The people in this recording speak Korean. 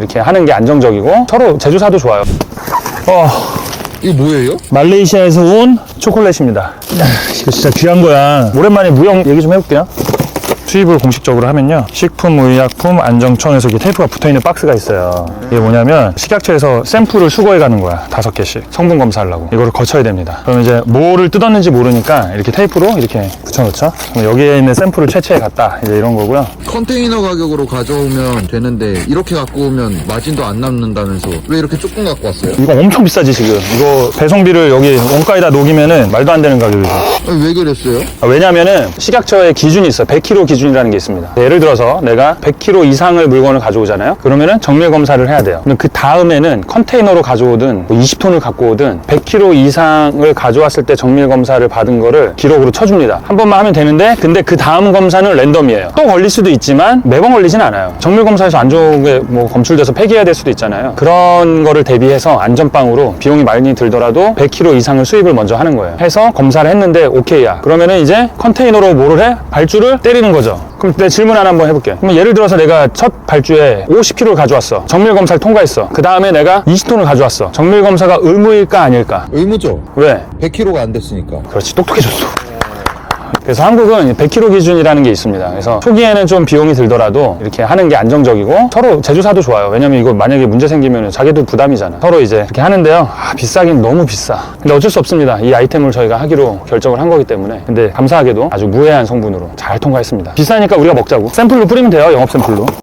이렇게 하는 게 안정적이고 서로 제조사도 좋아요. 어, 이거 뭐예요? 말레이시아에서 온 초콜릿입니다. 야, 이거 진짜 귀한 거야. 오랜만에 무역 얘기 좀 해볼게요. 수입을 공식적으로 하면요. 식품의약품 안정청에서 테이프가 붙어있는 박스가 있어요. 이게 뭐냐면 식약처에서 샘플을 수거해 가는 거야. 다섯 개씩. 성분 검사하려고. 이거를 거쳐야 됩니다. 그럼 이제 뭐를 뜯었는지 모르니까 이렇게 테이프로 이렇게 붙여놓죠. 그럼 여기에 있는 샘플을 채취해 갔다. 이제 이런 거고요. 컨테이너 가격으로 가져오면 되는데 이렇게 갖고 오면 마진도 안 남는다면서 왜 이렇게 조금 갖고 왔어요? 이거 엄청 비싸지 지금. 이거 배송비를 여기 원가에다 녹이면은 말도 안 되는 가격이죠. 아니, 왜 그랬어요? 아, 왜냐면은 식약처의 기준이 있어요. 100kg 기준 이라는 게 있습니다. 예를 들어서 내가 100kg 이상을 물건을 가져오잖아요. 그러면은 정밀 검사를 해야 돼요. 그 다음에는 컨테이너로 가져오든 20톤을 갖고 오든 100kg 이상을 가져왔을 때 정밀 검사를 받은 거를 기록으로 쳐줍니다. 한 번만 하면 되는데 근데 그 다음 검사는 랜덤이에요. 또 걸릴 수도 있지만 매번 걸리진 않아요. 정밀 검사에서 안 좋게 뭐 검출돼서 폐기해야 될 수도 있잖아요. 그런 거를 대비해서 안전빵으로 비용이 많이 들더라도 100kg 이상을 수입을 먼저 하는 거예요. 해서 검사를 했는데 오케이야. 그러면은 이제 컨테이너로 뭐를 해? 발주를 때리는 거 죠. 그럼 내 질문 하나 한번 해볼게. 그럼 예를 들어서 내가 첫 발주에 50kg를 가져왔어. 정밀 검사를 통과했어. 그 다음에 내가 20톤을 가져왔어. 정밀 검사가 의무일까 아닐까? 의무죠. 왜? 100kg가 안 됐으니까. 그렇지 똑똑해졌어. 그래서 한국은 100kg 기준이라는 게 있습니다. 그래서 초기에는 좀 비용이 들더라도 이렇게 하는 게 안정적이고 서로 제조사도 좋아요. 왜냐면 이거 만약에 문제 생기면 자기도 부담이잖아. 서로 이제 이렇게 하는데요. 아, 비싸긴 너무 비싸. 근데 어쩔 수 없습니다. 이 아이템을 저희가 하기로 결정을 한 거기 때문에. 근데 감사하게도 아주 무해한 성분으로 잘 통과했습니다. 비싸니까 우리가 먹자고. 샘플로 뿌리면 돼요. 영업 샘플로.